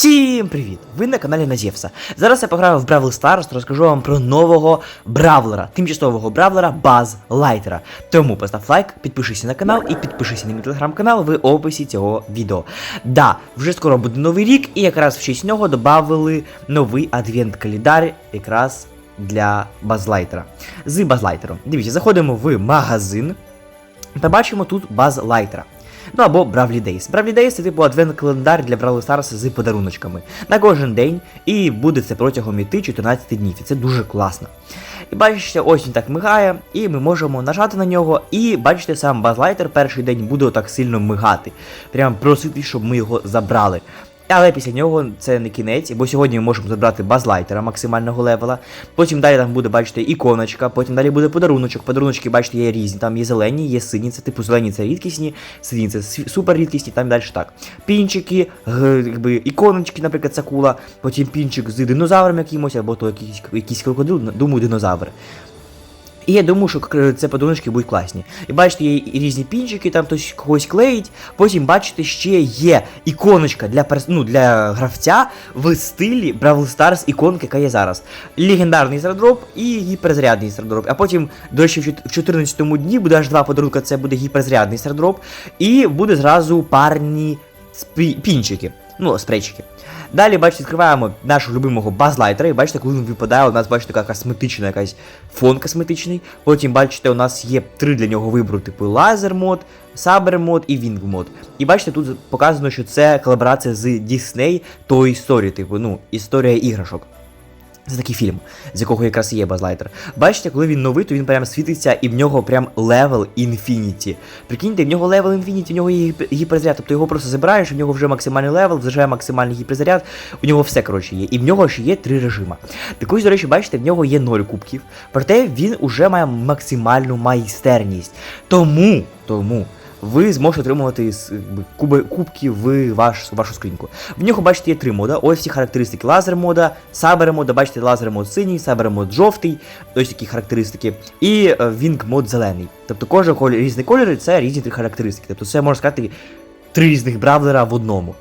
Всім привіт! Ви на каналі Назєвса. Зараз я пограю в Бравл Stars, розкажу вам про нового бравлера, тимчасового бравлера Баз Лайтера. Тому постав лайк, підпишися на канал і підпишися на мій телеграм-канал в описі цього відео. Да, вже скоро буде новий рік, і якраз в честь нього додали новий адвент-календар якраз для Базлайтера. З Базлайтером. Дивіться, заходимо в магазин та бачимо тут Баз Лайтера. Ну або Бравлі Days. Бравлі Days це типу адвент-календар для Бравл Старс з подаруночками на кожен день, і буде це протягом 5-14 днів. І це дуже класно. І бачите, ось він так мигає, і ми можемо нажати на нього, і бачите, сам Базлайтер перший день буде отак сильно мигати. Прям просити, щоб ми його забрали. Але після нього це не кінець, бо сьогодні ми можемо забрати базлайтера максимального левела. Потім далі там буде, бачите, іконочка, потім далі буде подаруночок. Подаруночки, бачите, є різні. Там є зелені, є сині, це типу зелені це рідкісні, сині це супер рідкісні, там далі так. Пінчики, якби іконочки, наприклад, сакула, потім пінчик з динозавром якимось, або то якийсь, якийсь крокодил, думаю, динозавр. І я думаю, що це подарунки будуть класні. І бачите, є різні пінчики, там хтось когось клеїть. Потім, бачите, ще є іконочка для ну, для гравця в стилі Бравл Stars іконки, яка є зараз. Легендарний зардроп і гіперзарядний зардроп. А потім, до речі, в чот- в 14 дні буде аж два подарунка, це буде гіперзарядний зардроп. І буде зразу парні пінчики. Ну, спрейчики. Далі, бачите, відкриваємо нашого любимого базлайтера, і бачите, коли він випадає, у нас бачите така косметична якась фон косметичний. Потім, бачите, у нас є три для нього вибору, типу лазер мод, сабер мод і вінг мод. І бачите, тут показано, що це колаборація з Disney Toy Story, типу, ну, історія іграшок. Це такий фільм, з якого якраз є базлайтер. Бачите, коли він новий, то він прям світиться і в нього прям левел інфініті. Прикиньте, в нього левел інфініті, в нього є гіп- гіперзаряд, тобто його просто забираєш, в нього вже максимальний левел, вже максимальний гіперзаряд, у нього все коротше є. І в нього ще є три режима. Так ось, до речі, бачите, в нього є 0 кубків, проте він уже має максимальну майстерність. Тому, тому. Ви зможете отримувати куби, кубки в ваш, вашу скриньку. В нього, бачите, є три мода. Ось всі характеристики лазер мода, сабер мода, бачите, лазер мод синій, сабер мод жовтий, ось такі характеристики. І вінг мод зелений. Тобто кожен колір, різний кольори це різні три характеристики. Тобто це можна сказати три різних бравлера в одному.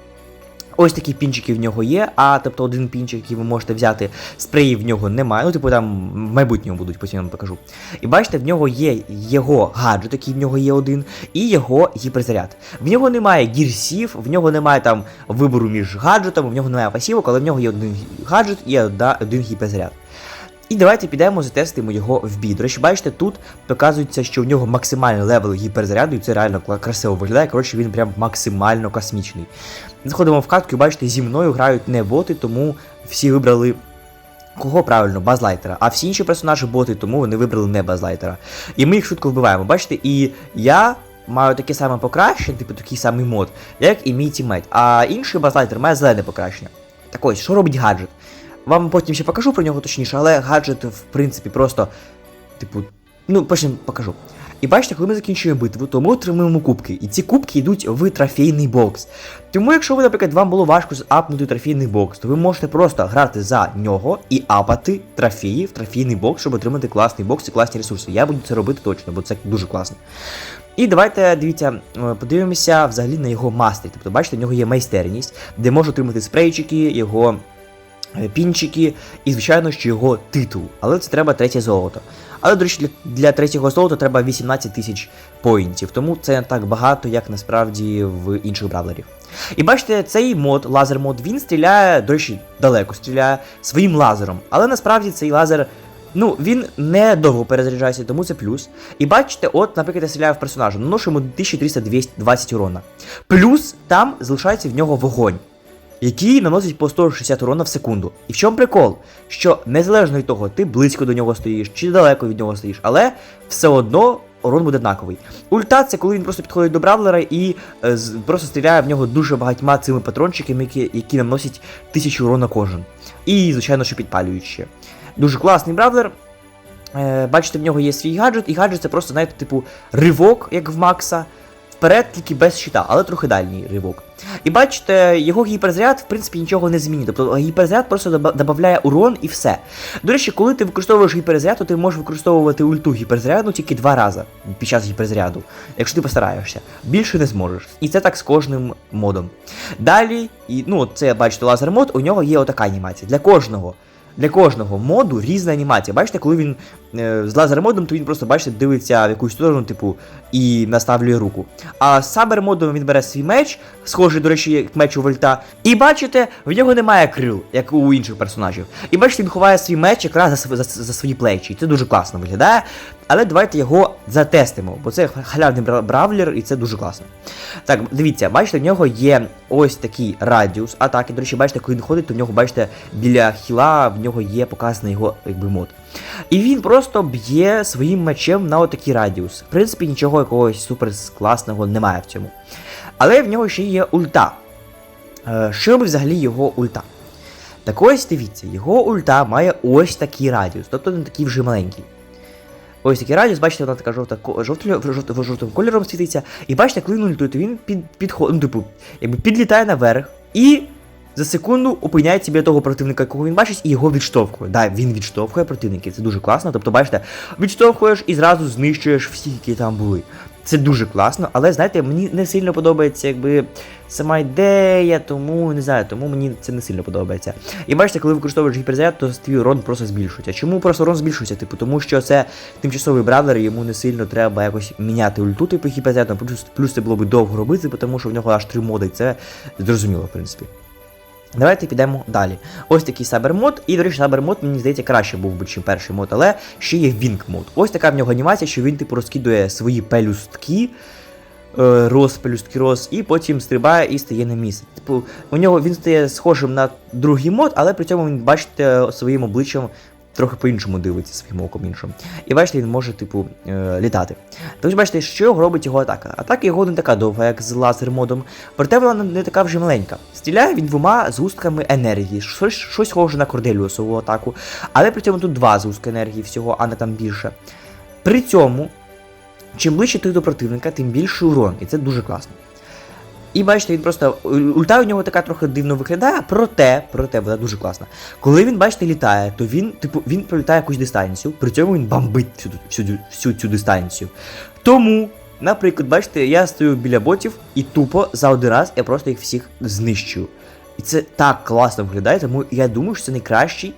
Ось такі пінчики в нього є, а тобто один пінчик, який ви можете взяти, спреїв в нього немає. Ну, типу там в майбутньому будуть, потім я вам покажу. І бачите, в нього є його гаджет, який в нього є один, і його гіперзаряд. В нього немає гірсів, в нього немає там вибору між гаджетами, в нього немає пасівок, але в нього є один гаджет і один гіперзаряд. І давайте підемо затестимо його в бій. До речі, бачите, тут показується, що в нього максимальний левел гіперзаряду, і це реально красиво виглядає. Коротше, він прям максимально космічний. Заходимо в катку і бачите, зі мною грають не боти, тому всі вибрали. Кого правильно, базлайтера. А всі інші персонажі боти, тому вони вибрали не базлайтера. І ми їх швидко вбиваємо. Бачите, і я маю таке саме покращення, типу такий самий мод, як і мій тіммейт. А інший базлайтер має зелене покращення. Так ось, що робить гаджет? Вам потім ще покажу про нього точніше, але гаджет, в принципі, просто, типу, ну, потім покажу. І бачите, коли ми закінчуємо битву, то ми отримуємо кубки. І ці кубки йдуть в трофейний бокс. Тому, якщо ви, наприклад, вам було важко апнути трофейний бокс, то ви можете просто грати за нього і апати трофеї в трофейний бокс, щоб отримати класний бокс і класні ресурси. Я буду це робити точно, бо це дуже класно. І давайте дивіться, е, подивимося взагалі на його мастер. Тобто, бачите, в нього є майстерність, де може отримати спрейчики, його пінчики і, звичайно, що його титул. Але це треба третє золото. Але, до речі, для, для третього золота треба 18 тисяч поінтів, тому це не так багато, як насправді в інших бравлерів. І бачите, цей мод, лазер мод, він стріляє, до речі, далеко стріляє своїм лазером. Але насправді цей лазер. Ну, він не довго перезаряджається, тому це плюс. І бачите, от, наприклад, я стріляю в персонажа, наношу йому 1320 урона. Плюс там залишається в нього вогонь, який наносить по 160 урона в секунду. І в чому прикол? Що незалежно від того, ти близько до нього стоїш чи далеко від нього стоїш, але все одно урон буде однаковий. Ульта це коли він просто підходить до бравлера і е, просто стріляє в нього дуже багатьма цими патрончиками, які, які наносять 1000 урона кожен. І, звичайно, що підпалюють ще. Дуже класний бравлер. Е, бачите, в нього є свій гаджет, і гаджет це просто, знаєте, типу, ривок, як в Макса. Вперед тільки без щита, але трохи дальній ривок. І бачите, його гіперзаряд, в принципі, нічого не змінює. Тобто гіперзаряд просто додає урон і все. До речі, коли ти використовуєш гіперзаряд, то ти можеш використовувати ульту гіперзаряду тільки два рази під час гіперзаряду, якщо ти постараєшся. Більше не зможеш. І це так з кожним модом. Далі, і, ну, це бачите, лазер мод, у нього є отака анімація. Для кожного. Для кожного моду різна анімація. Бачите, коли він з лазер модом, то він просто, бачите, дивиться в якусь сторону, типу, і наставлює руку. А з сабер модом він бере свій меч, схожий, до речі, як меч у вольта. І бачите, в нього немає крил, як у інших персонажів. І бачите, він ховає свій меч якраз за, за, за свої плечі. І це дуже класно виглядає. Але давайте його затестимо, бо це халявний бравлер, і це дуже класно. Так, дивіться, бачите, в нього є ось такий радіус атаки. До речі, бачите, коли він ходить, то в нього, бачите, біля хіла в нього є показаний його якби мод. І він просто б'є своїм мечем на отакий радіус. В принципі, нічого якогось супер класного немає в цьому. Але в нього ще є ульта. Е, Що робить взагалі його ульта? Так ось дивіться, його ульта має ось такий радіус, тобто не такий вже маленький. Ось такий радіус, бачите, вона така жовта, жовтим, жовтим, жовтим кольором світиться. І бачите, коли він ультує, то він під, підходить, ну, типу, якби підлітає наверх і за секунду опиняється біля того противника, якого він бачить, і його відштовхує. Да, він відштовхує противників, це дуже класно. Тобто, бачите, відштовхуєш і зразу знищуєш всіх, які там були. Це дуже класно, але знаєте, мені не сильно подобається, якби сама ідея, тому не знаю, тому мені це не сильно подобається. І бачите, коли використовуєш гіперзаряд, то твій урон просто збільшується. Чому просто урон збільшується? Типу, тому що це тимчасовий бравлер, йому не сильно треба якось міняти ульту, типу гіперзарядом, плюс, плюс це було б довго робити, тому що в нього аж три моди, це зрозуміло, в принципі. Давайте підемо далі. Ось такий сабермод, і, до речі, сабермод, мені здається, краще був би, чим перший мод, але ще є Вінк мод. Ось така в нього анімація, що він, типу, розкидує свої пелюстки, е, роз, пелюстки роз, і потім стрибає і стає на місце. Типу, у нього він стає схожим на другий мод, але при цьому він, бачите, своїм обличчям трохи по-іншому дивиться своїм оком іншим. І бачите, він може, типу, е, літати. Тож бачите, що робить його атака. Атака його не така довга, як з лазер модом, проте вона не така вже маленька. Стріляє він двома згустками енергії, щось, щось схоже на Корделіусову атаку, але при цьому тут два згустки енергії всього, а не там більше. При цьому, чим ближче ти до противника, тим більший урон, і це дуже класно. І бачите, він просто ульта у нього така трохи дивно виглядає, проте, проте вона дуже класна. Коли він, бачите, літає, то він, типу, він пролітає якусь дистанцію, при цьому він бомбить всю, всю, всю цю дистанцію. Тому, наприклад, бачите, я стою біля ботів і тупо за один раз я просто їх всіх знищую. І це так класно виглядає, тому я думаю, що це найкращий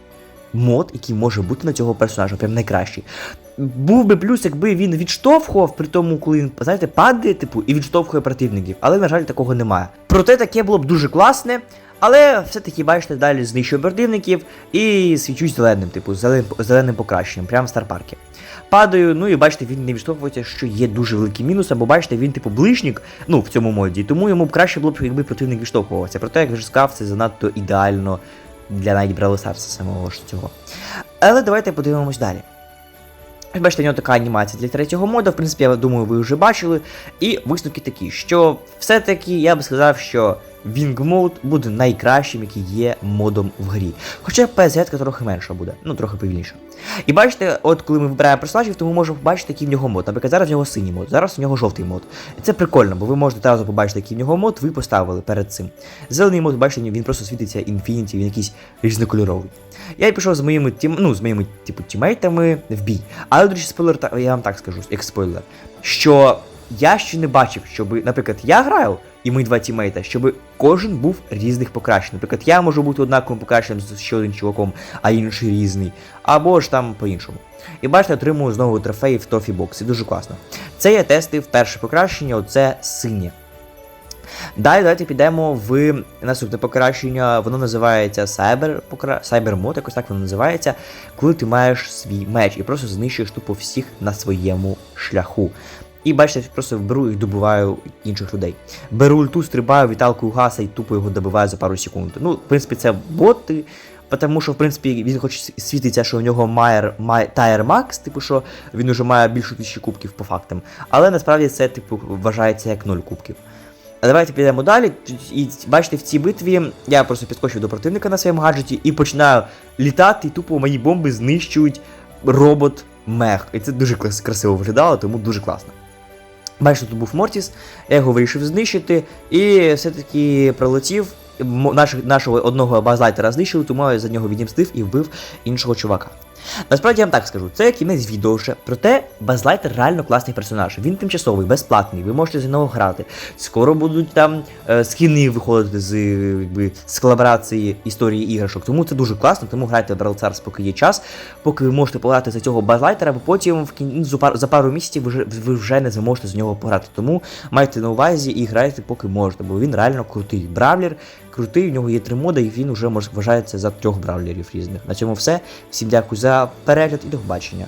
мод, який може бути на цього персонажа, прям найкращий. Був би плюс, якби він відштовхував, при тому, коли він, знаєте, падає, типу, і відштовхує противників. Але, на жаль, такого немає. Проте таке було б дуже класне. Але все-таки, бачите, далі знищує противників і свічусь зеленим, типу, зеленим, зеленим покращенням, прямо в старпаркі. Падаю, ну і бачите, він не відштовхується, що є дуже великий мінус, або бачите, він типу ближнік, ну в цьому моді, тому йому б краще було б, якби противник відштовхувався. Проте, як вже сказав, це занадто ідеально для навіть Брали Старса самого ж цього. Але давайте подивимось далі. Бачите, у нього така анімація для третього мода, в принципі, я думаю, ви вже бачили. І висновки такі, що все-таки я би сказав, що Mode буде найкращим, який є модом в грі. Хоча PSZ трохи менша буде, ну трохи повільніше. І бачите, от коли ми вибираємо персонажів, то ми можемо побачити, який в нього мод. Наприклад, зараз в нього синій мод, зараз в нього жовтий мод. І це прикольно, бо ви можете одразу побачити, який в нього мод, ви поставили перед цим. Зелений мод, бачите, він просто світиться Infinity, він якийсь різнокольоровий. Я пішов з моїми тім, ну, з моїми типу тімейтами в бій. Але, до речі, спойлер, я вам так скажу, як спойлер, що я ще не бачив, щоб, наприклад, я граю, і ми два тімейта, щоб кожен був різних покращень. Наприклад, я можу бути однаковим покращеним з ще одним чуваком, а інший різний. Або ж там по-іншому. І бачите, отримую знову трофеї в Тофі боксі. Дуже класно. Це я тестив перше покращення, оце синє. Далі давайте підемо в наступне покращення. Воно називається Cyber. Cyber Mod, якось так воно називається, коли ти маєш свій меч і просто знищуєш тупо всіх на своєму шляху. І бачите, просто беру і добиваю інших людей. Беру ульту, стрибаю, віталкою гаса і тупо його добиваю за пару секунд. Ну, в принципі, це боти. Тому що, в принципі, він хоч світиться, що у нього Майер, май, Тайр Макс, типу, що він уже має більше тисячі кубків по фактам. Але насправді це, типу, вважається як 0 кубків. А Давайте підемо далі. І бачите, в цій битві я просто підскочив до противника на своєму гаджеті і починаю літати, і тупо мої бомби знищують робот мех. І це дуже красиво виглядало, тому дуже класно. Бачите, тут був Мортіс, я його вирішив знищити, і все-таки пролетів. Наш, нашого одного базлайтера знищили, тому я за нього відімстив і вбив іншого чувака. Насправді я вам так скажу, це кінець відео ще. Проте Базлайтер реально класний персонаж. Він тимчасовий, безплатний, ви можете з нього грати. Скоро будуть там е, скіни виходити з, е, якби, з колаборації історії іграшок. Тому це дуже класно, тому грайте в Brawl Stars, поки є час, поки ви можете пограти за цього Базлайтера, бо потім в кін... за, пар... за пару місяців ви вже, ви вже не зможете з нього пограти. Тому майте на увазі і грайте поки можете, бо він реально крутий. Бравлер крутий, у нього є три моди, і він вже може вважається за трьох бравлерів різних. На цьому все. Всім дякую за перегляд і до побачення.